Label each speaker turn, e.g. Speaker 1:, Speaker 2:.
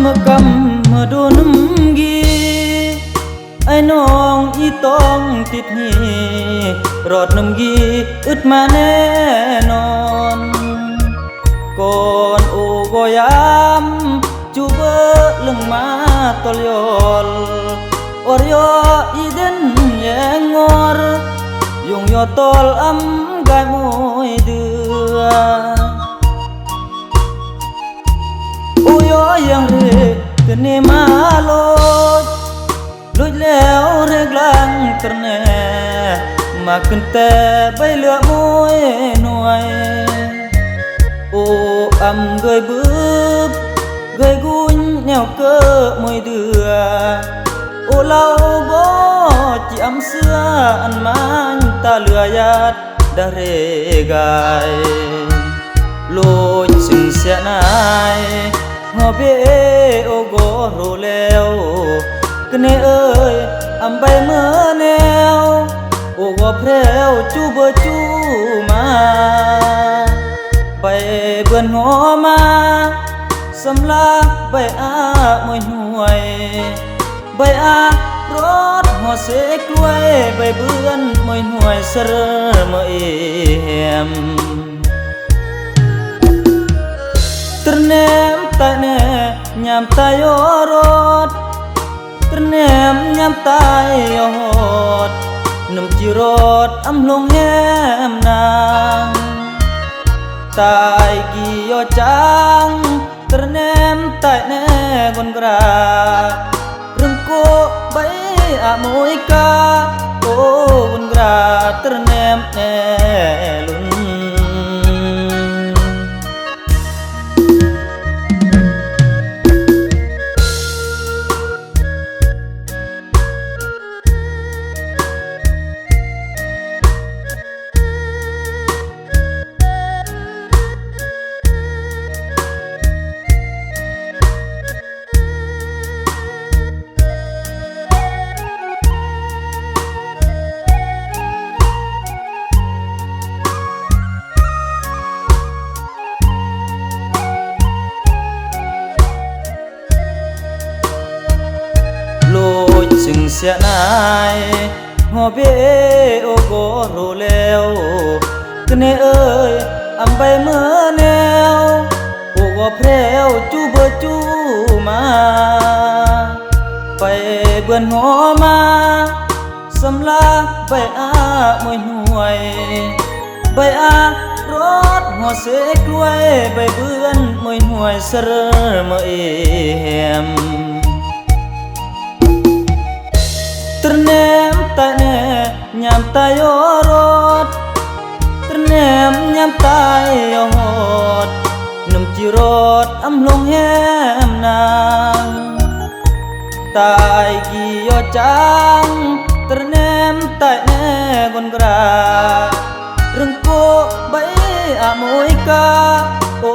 Speaker 1: เมื่อกำเมื่อโดนำกีไอ้น้องอีต้องติดหีรอดน้ำกีอึดมาแน่นอนก่อนโอ้ก็ยามจูเบอเลงมาตอลยอลอรยออีเดนแยงงอรยงยอตอลอำกายมวยเดือ uyo yang re tene malo lôi leo reg lang terne. Mà cần tè bay lửa môi nuôi ô âm gơi bướp gơi gun nhèo cơ môi đưa ô lau bó chi âm xưa ăn mang ta lừa yat đã rê gai. Lôi sừng xe na หอเบโอโกโรแล้วกเนเอ้ยอำใบเมื่อแนวโอโกแพรวจูเบจูมา ไปเบื่อนหัวมาสำลักใบอามวยห่วยใบอารถหัวเสกล้วยใบเบือนมวยห่วยเสรอมเอมตรแนมตาแน ញាំតៃអរត់ត្រញាំញ៉ាំតៃអត់នឹងជីរត់អំឡងហែមណាងតៃគីយោចាងត្រញាំតៃណែគនក្រារឹងគោបីអាមួយកាអូគនក្រាត្រញាំណែ จึงเสียนายหัวเบโอโกโรแล้วกเนเอ้ยอำใบเมื่อแนวโอโกแพรวจูเบอจูมา ไปเบือนหัวมาสำลักใบอามวยห่วยใบอารถหัวเสกล้วยใบเบือนมวยห่วยเสรอมาเอม តាយរត់ត្រណែមញ៉ាំតាយហត់នឹងជីរត់អំឡងហែមណាងតាយគីយោចាងត្រណែមតាយណែគុនក្រារឹងគោបីអាមួយកាអូ